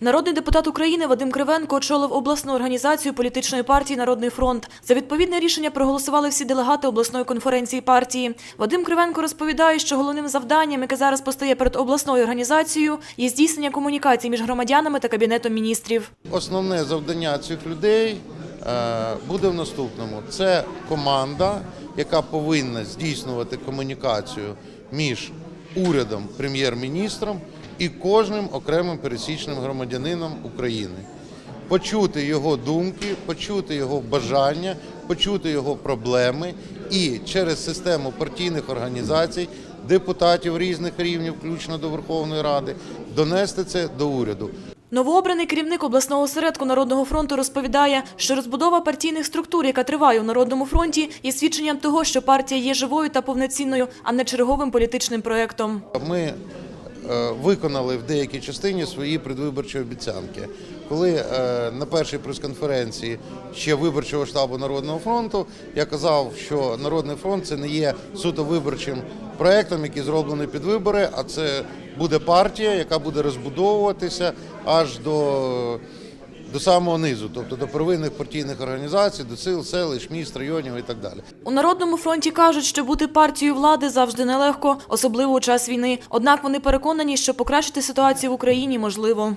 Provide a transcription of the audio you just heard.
Народний депутат України Вадим Кривенко очолив обласну організацію політичної партії Народний фронт. За відповідне рішення проголосували всі делегати обласної конференції партії. Вадим Кривенко розповідає, що головним завданням, яке зараз постає перед обласною організацією, є здійснення комунікацій між громадянами та кабінетом міністрів. Основне завдання цих людей е, буде в наступному: це команда, яка повинна здійснювати комунікацію між урядом, прем'єр-міністром і кожним окремим пересічним громадянином України. Почути його думки, почути його бажання, почути його проблеми і через систему партійних організацій, депутатів різних рівнів, включно до Верховної Ради, донести це до уряду. Новообраний керівник обласного осередку Народного фронту розповідає, що розбудова партійних структур, яка триває у Народному фронті, є свідченням того, що партія є живою та повноцінною, а не черговим політичним проектом. Ми виконали в деякій частині свої предвиборчі обіцянки. Коли е, на першій прес-конференції ще виборчого штабу Народного фронту я казав, що Народний фронт це не є суто виборчим проектом, який зроблений під вибори, а це буде партія, яка буде розбудовуватися аж до. До самого низу, тобто до первинних партійних організацій, до сил, селищ, міст, районів і так далі. У Народному фронті кажуть, що бути партією влади завжди нелегко, особливо у час війни. Однак вони переконані, що покращити ситуацію в Україні можливо.